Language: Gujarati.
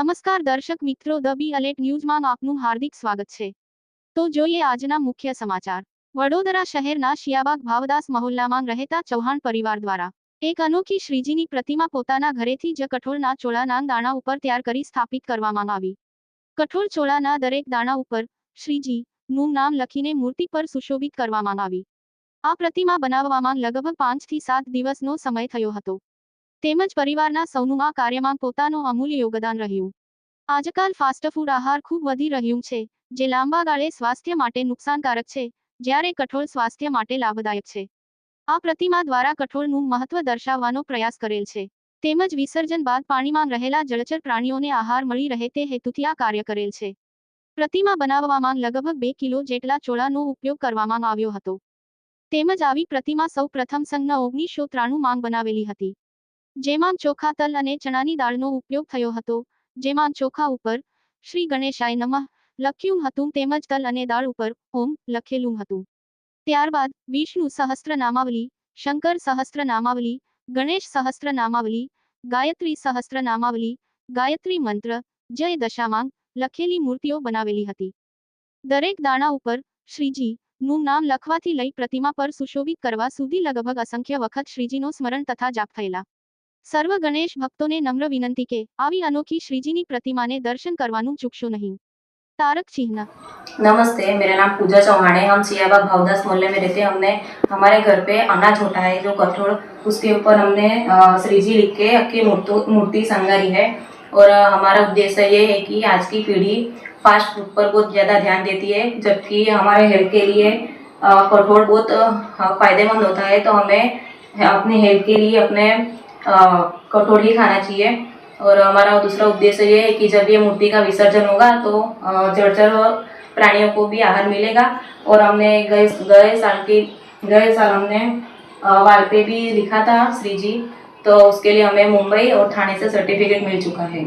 નમસ્કાર દર્શક મિત્રો, ધ બી અલેટ ન્યૂઝમાં આપનું હાર્દિક સ્વાગત છે. તો જોઈએ આજના મુખ્ય સમાચાર. વડોદરા શહેરના શિયાબાગ ભાવદાસ મહોલ્લામાં રહેતા ચૌહાણ પરિવાર દ્વારા એક અનોખી શ્રીજીની પ્રતિમા પોતાના ઘરેથી જ કઠોળના ચોળાના દાણા ઉપર તૈયાર કરી સ્થાપિત કરવામાં આવી. કઠોળ ચોળાના દરેક દાણા ઉપર શ્રીજી નું નામ લખીને મૂર્તિ પર સુશોભિત કરવામાં આવી. આ પ્રતિમા બનાવવામાં લગભગ પાંચથી સાત દિવસનો સમય થયો હતો. તેમજ પરિવારના સૌનું આ કાર્યમાં પોતાનું અમૂલ્ય યોગદાન રહ્યું. આજકાલ ફાસ્ટ ફૂડ આહાર ખૂબ વધી રહ્યું છે, જે લાંબા ગાળે સ્વાસ્થ્ય માટે નુકસાનકારક છે, જ્યારે કઠોળ સ્વાસ્થ્ય માટે લાભદાયક છે. આ પ્રતિમા દ્વારા કઠોળનું મહત્વ દર્શાવવાનો પ્રયાસ કરેલ છે. તેમજ વિસર્જન બાદ પાણીમાં રહેલા જળચર પ્રાણીઓને આહાર મળી રહે તે હેતુથી આ કાર્ય કરેલ છે. પ્રતિમા બનાવવામાં લગભગ બે કિલો જેટલા ચોળાનો ઉપયોગ કરવામાં આવ્યો હતો. તેમજ આવી પ્રતિમા સૌ પ્રથમ સંઘના ઓગણીસો ત્રાણું માંગ બનાવેલી હતી. જેમાં ચોખા તલ અને ચણાની દાળનો ઉપયોગ થયો હતો. જેમાં ચોખા ઉપર શ્રી ગણેશાય નમઃ લખ્યું હતું તેમજ તલ અને દાળ ઉપર ઓમ લખેલું હતું. ત્યારબાદ વિષ્ણુ સહસ્ત્ર નામાવલી શંકર સહસ્ત્ર નામાવલી ગણેશ સહસ્ત્ર નામાવલી ગાયત્રી સહસ્ત્ર નામાવલી ગાયત્રી મંત્ર, જય દશામાંગ લખેલી મૂર્તિઓ બનાવેલી હતી. દરેક દાણા ઉપર શ્રીજી નું નામ લખવાથી લઈ પ્રતિમા પર સુશોભિત કરવા સુધી લગભગ અસંખ્ય વખત શ્રીજીનો સ્મરણ તથા જાપ થયેલા. સર્વ ગણેશ ભક્તોને નમ્ર વિનંતી કે આવી અનોખી શ્રીજીની પ્રતિમાને દર્શન કરવાનું ચૂકશો નહીં તારક ચિહ્ન नमस्ते मेरा नाम पूजा चौहान है हम सियाबाग भावदास मोहल्ले में रहते हैं हमने हमारे घर पे अनाज होता है जो कठोर उसके ऊपर हमने अ, श्री जी लिख के आपकी मूर्ति मूर्ति संगारी है और अ, हमारा उद्देश्य ये है कि आज की पीढ़ी फास्ट फूड पर बहुत ज़्यादा ध्यान देती है जबकि हमारे हेल्थ के लिए अ, कठोर बहुत अ, फायदेमंद होता है तो हमें अपने हेल्थ के लिए अपने अ, कठोर ही खाना चाहिए और हमारा दूसरा उद्देश्य ये है कि जब ये मूर्ति का विसर्जन होगा तो अ, जर्जर और प्राणियों को भी आहार मिलेगा और हमने गए गए साल की गए साल हमने अ, वाल पे भी लिखा था श्री जी तो उसके लिए हमें मुंबई और थाने से सर्टिफिकेट मिल चुका है